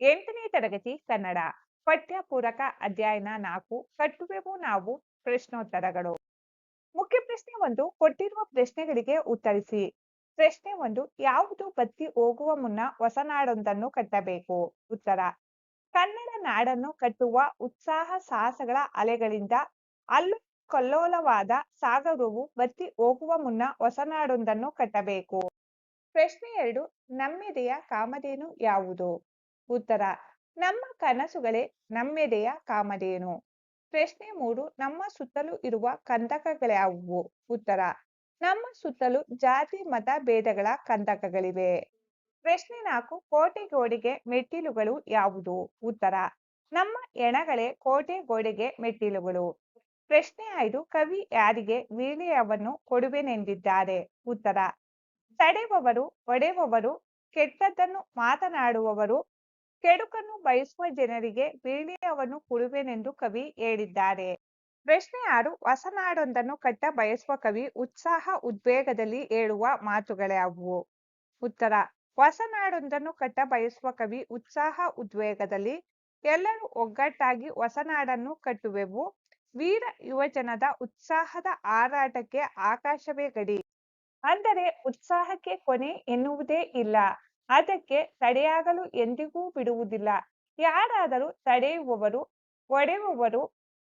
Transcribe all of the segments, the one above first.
ಎಂಟನೇ ತರಗತಿ ಕನ್ನಡ ಪಠ್ಯ ಪೂರಕ ಅಧ್ಯಯನ ನಾಲ್ಕು, ಕಟ್ಟುವೆವು ನಾವು, ಪ್ರಶ್ನೋತ್ತರಗಳು. ಮುಖ್ಯ ಪ್ರಶ್ನೆ ಒಂದು, ಕೊಟ್ಟಿರುವ ಪ್ರಶ್ನೆಗಳಿಗೆ ಉತ್ತರಿಸಿ. ಪ್ರಶ್ನೆ ಒಂದು, ಯಾವುದು ಬತ್ತಿ ಹೋಗುವ ಮುನ್ನ ಹೊಸ ನಾಡೊಂದನ್ನು ಕಟ್ಟಬೇಕು? ಉತ್ತರ, ಕನ್ನಡ ನಾಡನ್ನು ಕಟ್ಟುವ ಉತ್ಸಾಹ ಸಾಹಸಗಳ ಅಲೆಗಳಿಂದ ಅಲ್ಲು ಕಲ್ಲೋಲವಾದ ಸಾಗರವು ಬತ್ತಿ ಹೋಗುವ ಮುನ್ನ ಹೊಸ ನಾಡೊಂದನ್ನು ಕಟ್ಟಬೇಕು. ಪ್ರಶ್ನೆ ಎರಡು, ನಮ್ಮೆದೆಯ ಕಾಮಧೇನು ಯಾವುದು? ಉತ್ತರ, ನಮ್ಮ ಕನಸುಗಳೇ ನಮ್ಮೆದೆಯ ಕಾಮಧೇನು. ಪ್ರಶ್ನೆ ಮೂರು, ನಮ್ಮ ಸುತ್ತಲೂ ಇರುವ ಕಂದಕಗಳ್ಯಾವುವು ಉತ್ತರ, ನಮ್ಮ ಸುತ್ತಲೂ ಜಾತಿ, ಮತ ಭೇದಗಳ ಕಂದಕಗಳಿವೆ. ಪ್ರಶ್ನೆ ನಾಲ್ಕು ಕೋಟೆ ಗೋಡೆಗೆ ಮೆಟ್ಟಿಲುಗಳು ಯಾವುದು? ಉತ್ತರ, ನಮ್ಮ ಎಣಗಳೇ ಕೋಟೆ ಗೋಡೆಗೆ ಮೆಟ್ಟಿಲುಗಳು. ಪ್ರಶ್ನೆ ಐದು, ಕವಿ ಯಾರಿಗೆ ವೀಳ್ಯವನ್ನು ಕೊಡುವೆನೆಂದಿದ್ದಾರೆ? ಉತ್ತರ ತಡೆಯುವವರು ಒಡೆಯುವವರು ಕೆಟ್ಟದ್ದನ್ನು ಮಾತನಾಡುವವರು ಕೆಡುಕನ್ನು ಬಯಸುವ ಜನರಿಗೆ ವೀಳ್ಯವನ್ನು ಕೊಡುವೆನೆಂದು ಕವಿ ಹೇಳಿದ್ದಾರೆ. ಪ್ರಶ್ನೆ ಆರು, ಹೊಸನಾಡೊಂದನ್ನು ಕಟ್ಟ ಬಯಸುವ ಕವಿ ಉತ್ಸಾಹ ಉದ್ವೇಗದಲ್ಲಿ ಹೇಳುವ ಮಾತುಗಳ್ಯಾವುವು ಉತ್ತರ, ಹೊಸನಾಡೊಂದನ್ನು ಕಟ್ಟ ಬಯಸುವ ಕವಿ ಉತ್ಸಾಹ ಉದ್ವೇಗದಲ್ಲಿ ಎಲ್ಲರೂ ಒಗ್ಗಟ್ಟಾಗಿ ಹೊಸನಾಡನ್ನು ಕಟ್ಟುವೆವು. ವೀರ ಯುವಜನದ ಉತ್ಸಾಹದ ಹಾರಾಟಕ್ಕೆ ಆಕಾಶವೇ ಗಡಿ. ಅಂದರೆ ಉತ್ಸಾಹಕ್ಕೆ ಕೊನೆ ಎನ್ನುವುದೇ ಇಲ್ಲ. ಅದಕ್ಕೆ ತಡೆಯಾಗಲು ಎಂದಿಗೂ ಬಿಡುವುದಿಲ್ಲ. ಯಾರಾದರೂ ತಡೆಯುವವರು, ಒಡೆಯುವವರು,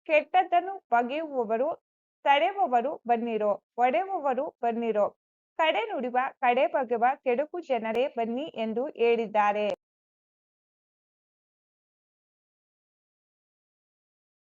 ಕೆಟ್ಟದ್ದನ್ನು ಬಗೆಯುವವರು ತಡೆಯುವವರು ಬನ್ನಿರೋ, ಒಡೆಯುವವರು ಬನ್ನಿರೋ, ಕಡೆ ನುಡಿವ, ಕಡೆ ಬಗೆವ ಕೆಡುಕು ಜನರೇ ಬನ್ನಿ ಎಂದು ಹೇಳಿದ್ದಾರೆ.